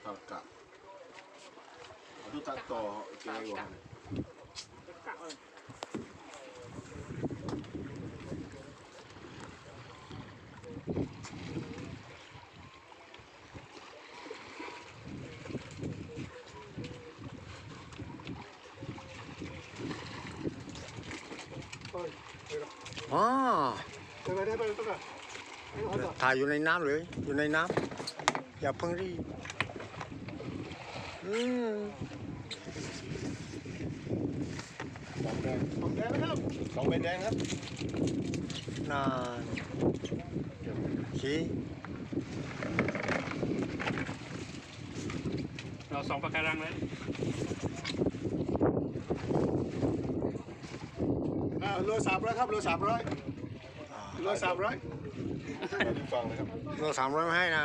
Tawka. Aduh tak tahu cewek. Dekat kan. Ah. กต่อเกลือก่อนกะเลยอ๋อไปไปได้ไปต้องการให้เขาต่อถ่ายอยู่ในน้ำเลย อยู่ในน้ำอย่าเพิ่งรีบอืมสองแดงผมแดงนะครับสองเป็นแดงครับนานชี้เราสองปากการังเลยอ่าโลสามร้อยครับโลสามร้อยโลสามร้อย เราดูฟังนะครับเราสามร้อยไม่ให้นะ